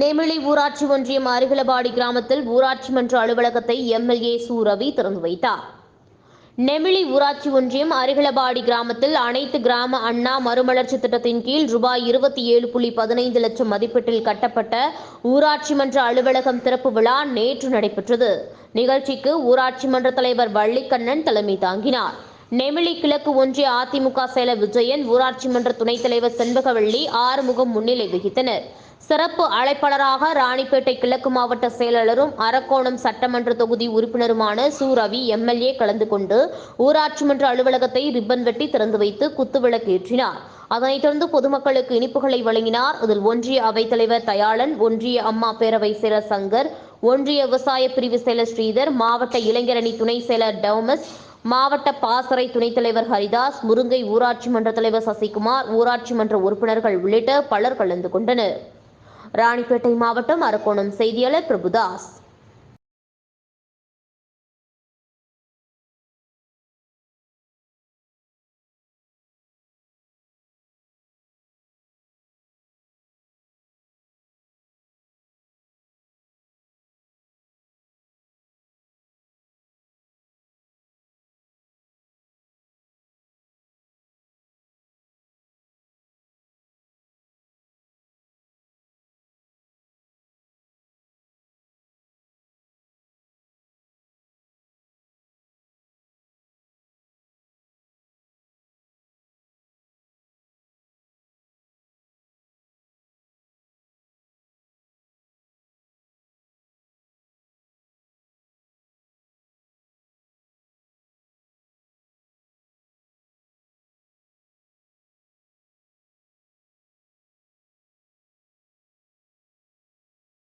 நெமிழி ஊராட்சி ஒன்றியம் அருகிலபாடி கிராமத்தில் ஊராட்சி மன்ற அலுவலகத்தை எம்எல்ஏ சு ரவி திறந்து வைத்தார். நெமிழி ஊராட்சி ஒன்றியம் அருகிலபாடி கிராமத்தில் அனைத்து கிராம அண்ணா மறுமலர்ச்சி திட்டத்தின் கீழ் ரூபாய் இருபத்தி ஏழு புள்ளி பதினைந்து லட்சம் மதிப்பீட்டில் கட்டப்பட்ட ஊராட்சி மன்ற அலுவலகம் திறப்பு விழா நேற்று நடைபெற்றது. நிகழ்ச்சிக்கு ஊராட்சி மன்ற தலைவர் வள்ளிக்கண்ணன் தலைமை தாங்கினார். நெமிலி கிழக்கு ஒன்றிய அதிமுக செயலர் விஜயன் ஊராட்சி மன்ற துணைத் தலைவர் செண்பகவள்ளி ஆறுமுகம் முன்னிலை வகித்தனர். சிறப்பு அழைப்பாளராக ராணிப்பேட்டை கிழக்கு மாவட்ட செயலாளரும் அரக்கோணம் சட்டமன்ற தொகுதி உறுப்பினருமான சு. ரவி எம்எல்ஏ கலந்து கொண்டு ஊராட்சி மன்ற அலுவலகத்தை ரிப்பன் வெட்டி திறந்து வைத்து குத்துவிளக்கு ஏற்றினார் அதனைத் தொடர்ந்து பொதுமக்களுக்கு இனிப்புகளை வழங்கினார். இதில் ஒன்றிய அவைத்தலைவர் தயாளன் ஒன்றிய அம்மா பேரவை செயலர் சங்கர் ஒன்றிய விவசாய பிரிவு செயலர் ஸ்ரீதர் மாவட்ட இளைஞரணி துணை செயலர் டவுமஸ் மாவட்ட பாசறை துணைத் தலைவர் ஹரிதாஸ் முருங்கை ஊராட்சி மன்ற தலைவர் சசிகுமார் ஊராட்சி மன்ற உறுப்பினர்கள் உள்ளிட்ட பலர் கலந்து கொண்டனர். ராணிப்பேட்டை மாவட்டம் அரக்கோணம் செய்தியாளர் பிரபுதாஸ்.